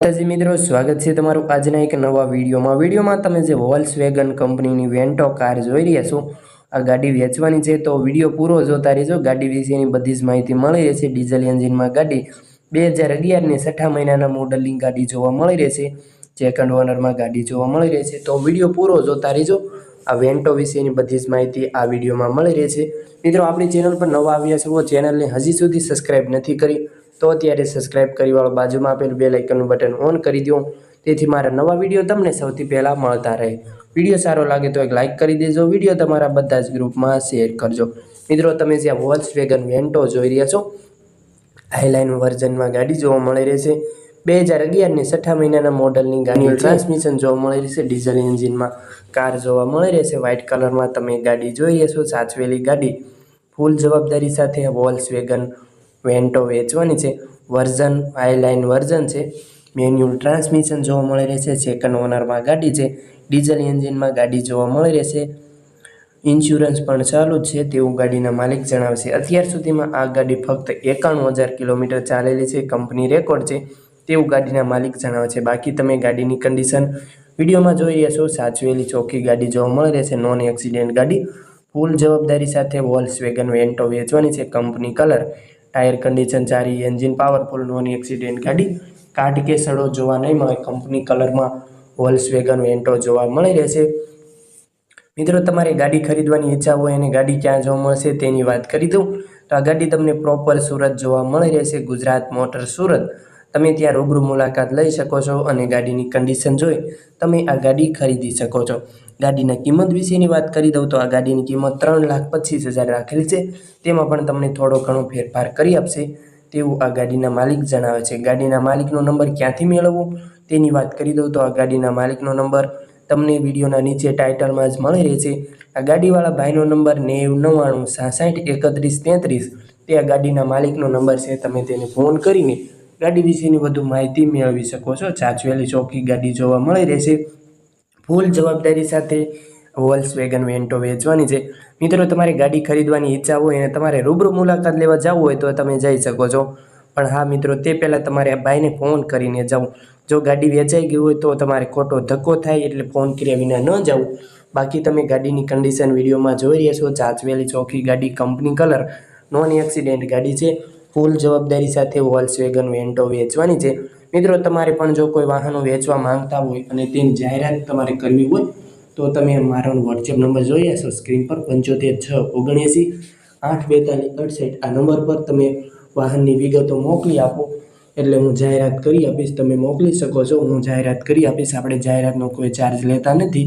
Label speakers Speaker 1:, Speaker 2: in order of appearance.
Speaker 1: માતાજી મિત્રો, સ્વાગત છે તમારું આજના એક નવા વિડીયોમાં. વિડીયોમાં તમે જે વોલ્સ વેગન કંપનીની વેન્ટો કાર જોઈ રહ્યા છો, આ ગાડી વેચવાની છે, તો વીડિયો પૂરો જોતા રહેજો. ગાડી વિશેની બધી જ માહિતી મળી રહેશે. ડીઝલ એન્જિનમાં ગાડી બે હજાર અગિયારની છઠ્ઠા મહિનાના મોડલની ગાડી જોવા મળી રહેશે. સેકન્ડ ઓનરમાં ગાડી જોવા મળી રહેશે. તો વીડિયો પૂરો જોતા રહેજો. આ વેન્ટો વિશેની બધી જ માહિતી આ વિડીયોમાં મળી રહેશે. મિત્રો, આપણી ચેનલ પર નવા આવ્યા છો, ચેનલને હજી સુધી સબસ્ક્રાઇબ નથી કરી. તો અત્યારે સબસ્ક્રાઇબ કરી વાળો બાજુમાં આપેલું બે લાઇકનનું બટન ઓન કરી દો તેથી મારા નવા વીડિયો તમને સૌથી પહેલાં મળતા રહે. વીડિયો સારો લાગે તો એક લાઇક કરી દેજો. વીડિયો તમારા બધા જ ગ્રુપમાં શેર કરજો. મિત્રો તમે જ્યાં વોલ્સ વેગન વેન્ટો જોઈ રહ્યા છો હાઈલાઇન વર્ઝનમાં ગાડી જોવા મળી રહેશે બે હજાર અગિયારની છઠ્ઠા મહિનાના મોડલની ગાડી ટ્રાન્સમિશન જોવા મળી રહેશે ડીઝલ એન્જિનમાં કાર જોવા મળી રહેશે વ્હાઇટ કલરમાં તમે ગાડી જોઈ રહ્યા છો. સાચવેલી ગાડી. ફૂલ જવાબદારી સાથે વોલ્સ વેગન વેન્ટો વેચવાની છે, વર્ઝન હાઈલાઇન વર્ઝન છે, મેન્યુઅલ ટ્રાન્સમિશન જોવા મળી રહેશે, સેકન્ડ ઓનરમાં ગાડી છે, ડીઝલ એન્જિનમાં ગાડી જોવા મળી રહેશે, ઇન્સ્યોરન્સ પણ ચાલુ છે, તેવું ગાડીના માલિક જણાવશે. અત્યાર સુધીમાં આ ગાડી ફક્ત એકાણું હજાર કિલોમીટર ચાલેલી છે, કંપની રેકોર્ડ છે, તેવું ગાડીના માલિક જણાવે છે બાકી તમે ગાડીની કન્ડિશન વિડીયોમાં જોઈ રહ્યા છો, સાચવેલી ચોખ્ખી ગાડી જોવા મળી રહેશે, નોન એક્સિડેન્ટ ગાડી, ફૂલ જવાબદારી સાથે વોલ્સ વેગન વેન્ટો વેચવાની છે, કંપની કલર ટાયર કન્ડિશન સારી, એન્જિન પાવરફુલ નોન એક્સિડેન્ટ ગાડી કાટ કે સડો જોવા નહીં મળે. કંપની કલરમાં વોલ્સ વેગન વેન્ટો જોવા મળી રહેશે. મિત્રો, તમારે ગાડી ખરીદવાની ઈચ્છા હોય અને ગાડી ક્યાં જોવા મળશે તેની વાત કરી દઉં. તો આ ગાડી તમને પ્રોપર સુરત જોવા મળી રહેશે, ગુજરાત મોટર સુરત. તમે ત્યાં રૂબરૂ મુલાકાત લઈ શકો છો અને ગાડીની કન્ડિશન જોઈ તમે આ ગાડી ખરીદી શકો છો. ગાડીના કિંમત વિશેની વાત કરી દઉં તો આ ગાડીની કિંમત ત્રણ લાખ પચીસ હજાર રાખેલી છે. તેમાં પણ તમને થોડો ઘણો ફેરફાર કરી આપશે. તેવું આ ગાડીના માલિક જણાવે છે. ગાડીના માલિકનો નંબર ક્યાંથી મેળવવો? તેની વાત કરી દઉં તો આ ગાડીના માલિકનો નંબર તમને વિડીયોના નીચે ટાઇટલમાં જ મળી રહેશે. આ ગાડીવાળા ભાઈનો નંબર નેવ નવ્વાણું સાસઠ એકત્રીસ તેત્રીસ. તે આ ગાડીના માલિકનો નંબર છે. તમે તેને ફોન કરીને ગાડી વિશેની વધુ માહિતી મેળવી શકો છો. ચાચવેલી ચોખ્ખી ગાડી જોવા મળી રહેશે. ફૂલ જવાબદારી સાથે વોલ્સ વેગન વેન્ટો વેચવાની છે. મિત્રો, તમારે ગાડી ખરીદવાની ઈચ્છા હોય અને તમારે રૂબરૂ મુલાકાત લેવા જવું હોય તો તમે જઈ શકો છો. પણ હા, મિત્રો, તે પહેલાં તમારે આ ભાઈને ફોન કરીને જાઓ જો ગાડી વેચાઈ ગઈ હોય તો તમારે ખોટો ધક્કો થાય એટલે ફોન કર્યા વિના ન જવું. બાકી તમે ગાડીની કન્ડિશન વિડીયોમાં જોઈ રહ્યા છો. ચાચવેલી ચોખ્ખી ગાડી, કંપની કલર નોન એક્સિડેન્ટ ગાડી છે. ફૂલ જવાબદારી સાથે વોલ્સ વેગન વેન્ટો વેચવાની છે. મિત્રો, તમારે પણ જો કોઈ વાહનો વેચવા માંગતા હોય અને તેની જાહેરાત તમારે કરવી હોય, તો તમે મારો વોટ્સએપ નંબર જોઈ હશો સ્ક્રીન પર પંચોતેર છ ઓગણએંસી, આઠ બેતાલીસ, અડસઠ. આ નંબર પર તમે વાહનની વિગતો મોકલી આપો, એટલે હું જાહેરાત કરી આપીશ. તમે મોકલી શકો છો, હું જાહેરાત કરી આપીશ. આપણે જાહેરાતનો કોઈ ચાર્જ લેતા નથી.